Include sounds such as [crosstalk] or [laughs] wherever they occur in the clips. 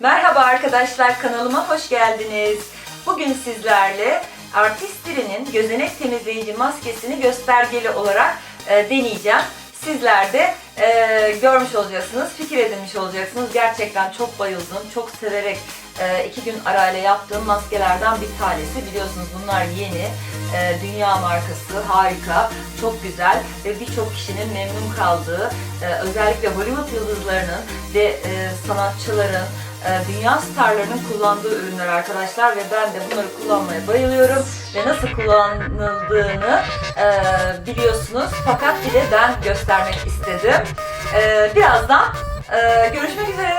Merhaba arkadaşlar kanalıma hoş geldiniz. Bugün sizlerle Artistiri'nin gözenek temizleyici maskesini göstergeli olarak e, deneyeceğim. Sizler de e, görmüş olacaksınız, fikir edinmiş olacaksınız. Gerçekten çok bayıldım, çok severek e, iki gün arayla yaptığım maskelerden bir tanesi. Biliyorsunuz bunlar yeni, e, dünya markası, harika, çok güzel ve birçok kişinin memnun kaldığı, e, özellikle Hollywood yıldızlarının ve e, sanatçıların, dünya starlarının kullandığı ürünler arkadaşlar ve ben de bunları kullanmaya bayılıyorum ve nasıl kullanıldığını e, biliyorsunuz fakat bir de ben göstermek istedim. E, birazdan e, görüşmek üzere.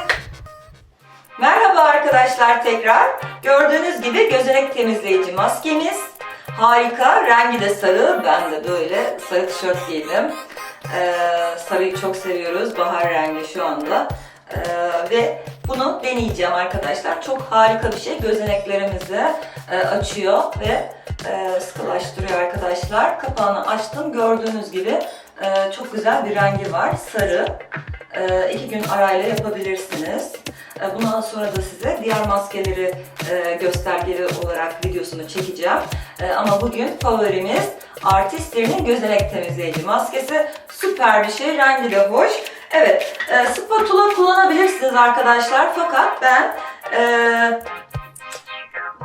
Merhaba arkadaşlar tekrar. Gördüğünüz gibi gözenek temizleyici maskemiz. Harika. Rengi de sarı. Ben de böyle sarı tişört giydim. Ee, sarıyı çok seviyoruz. Bahar rengi şu anda. Ee, ve bunu deneyeceğim arkadaşlar. Çok harika bir şey. Gözeneklerimizi e, açıyor ve e, sıkılaştırıyor arkadaşlar. Kapağını açtım. Gördüğünüz gibi e, çok güzel bir rengi var. Sarı. E, iki gün arayla yapabilirsiniz. E, Bundan sonra da size diğer maskeleri e, göstergeli olarak videosunu çekeceğim. E, Ama bugün favorimiz Artistlerinin gözenek temizleyici maskesi. Süper bir şey, rengi de hoş. Evet, e, spatula kullanabilirsiniz arkadaşlar. Fakat ben e,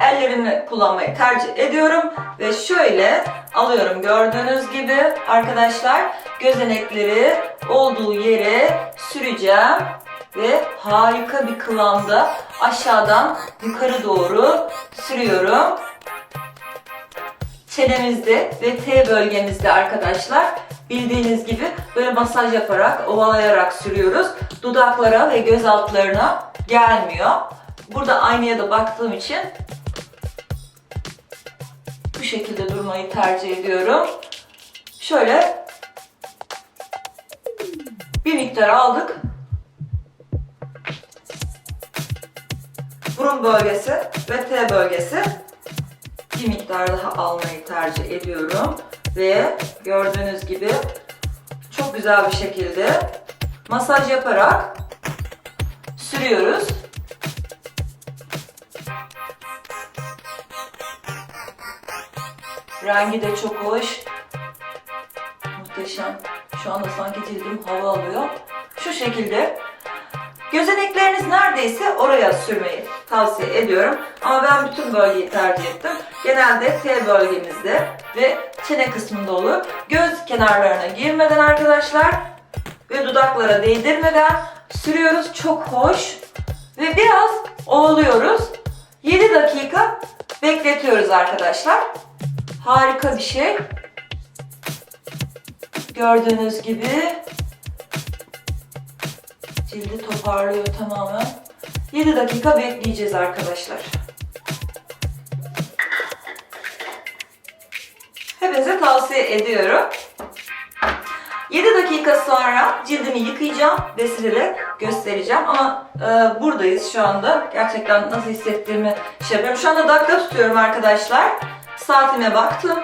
ellerimi kullanmayı tercih ediyorum. Ve şöyle alıyorum gördüğünüz gibi. Arkadaşlar gözenekleri olduğu yere süreceğim. Ve harika bir kıvamda aşağıdan yukarı doğru sürüyorum. Çenemizde ve T bölgemizde arkadaşlar bildiğiniz gibi böyle masaj yaparak, ovalayarak sürüyoruz. Dudaklara ve göz altlarına gelmiyor. Burada aynaya da baktığım için bu şekilde durmayı tercih ediyorum. Şöyle bir miktar aldık. Burun bölgesi ve T bölgesi bir miktar daha almayı tercih ediyorum. Ve gördüğünüz gibi çok güzel bir şekilde masaj yaparak sürüyoruz. Rengi de çok hoş. Muhteşem. Şu anda sanki cildim hava alıyor. Şu şekilde. Gözenekleriniz neredeyse oraya sürmeyi tavsiye ediyorum. Ama ben bütün bölgeyi tercih ettim. Genelde T bölgemizde ve çene kısmında olur. Göz kenarlarına girmeden arkadaşlar ve dudaklara değdirmeden sürüyoruz. Çok hoş. Ve biraz ovalıyoruz. 7 dakika bekletiyoruz arkadaşlar. Harika bir şey. Gördüğünüz gibi cildi toparlıyor tamamen. 7 dakika bekleyeceğiz arkadaşlar. Tavsiye ediyorum. 7 dakika sonra cildimi yıkayacağım ve size de göstereceğim. Ama e, buradayız şu anda. Gerçekten nasıl hissettiğimi şey yapıyorum. Şu anda dakika tutuyorum arkadaşlar. Saatime baktım.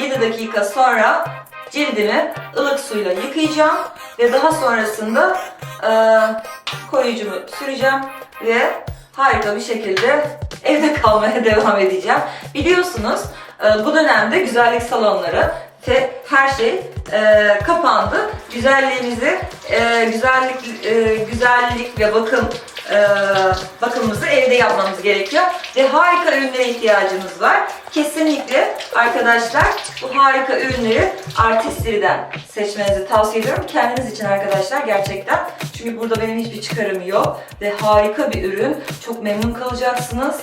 7 dakika sonra cildimi ılık suyla yıkayacağım. Ve daha sonrasında e, koruyucumu süreceğim. Ve harika bir şekilde evde kalmaya [laughs] devam edeceğim. Biliyorsunuz e, bu dönemde güzellik salonları ve her şey e, kapandı. Güzelliğimizi, e, güzellik, e, güzellik ve bakım e, bakımımızı evde yapmamız gerekiyor ve harika ürünlere ihtiyacımız var. Kesinlikle arkadaşlar bu harika ürünleri Artistry'den seçmenizi tavsiye ediyorum. Kendiniz için arkadaşlar gerçekten. Çünkü burada benim hiçbir çıkarım yok ve harika bir ürün. Çok memnun kalacaksınız.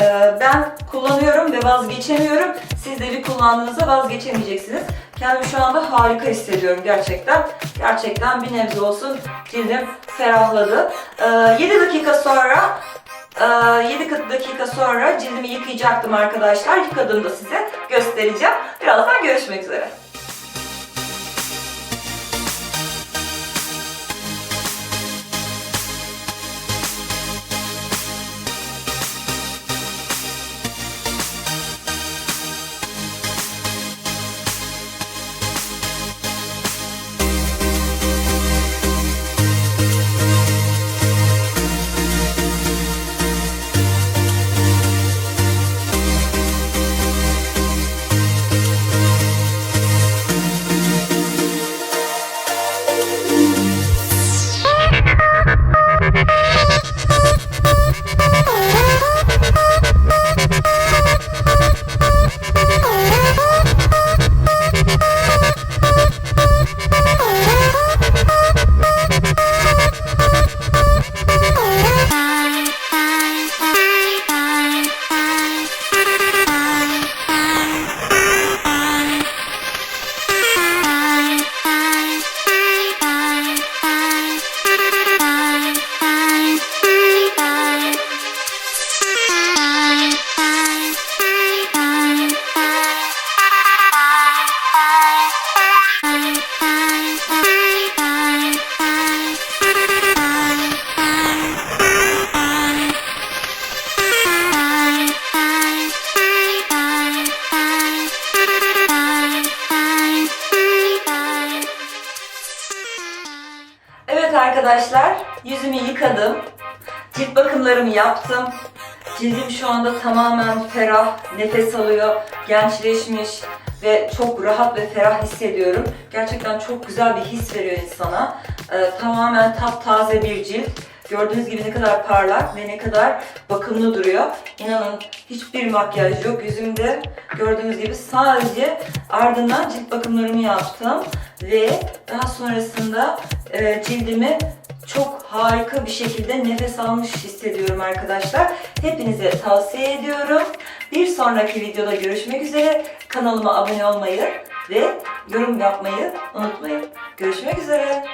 Ee, ben kullanıyorum ve vazgeçemiyorum. Siz de bir kullandığınızda vazgeçemeyeceksiniz. Kendimi şu anda harika hissediyorum gerçekten. Gerçekten bir nebze olsun cildim ferahladı. Ee, 7 dakika sonra e, 7 dakika sonra cildimi yıkayacaktım arkadaşlar. Yıkadığımda size göstereceğim. Birazdan görüşmek üzere. Yıkadım. Cilt bakımlarımı yaptım. Cildim şu anda tamamen ferah, nefes alıyor, gençleşmiş ve çok rahat ve ferah hissediyorum. Gerçekten çok güzel bir his veriyor insana. Ee, tamamen taptaze bir cilt. Gördüğünüz gibi ne kadar parlak ve ne kadar bakımlı duruyor. İnanın hiçbir makyaj yok yüzümde. Gördüğünüz gibi sadece ardından cilt bakımlarımı yaptım ve daha sonrasında e, cildimi çok harika bir şekilde nefes almış hissediyorum arkadaşlar. Hepinize tavsiye ediyorum. Bir sonraki videoda görüşmek üzere. Kanalıma abone olmayı ve yorum yapmayı unutmayın. Görüşmek üzere.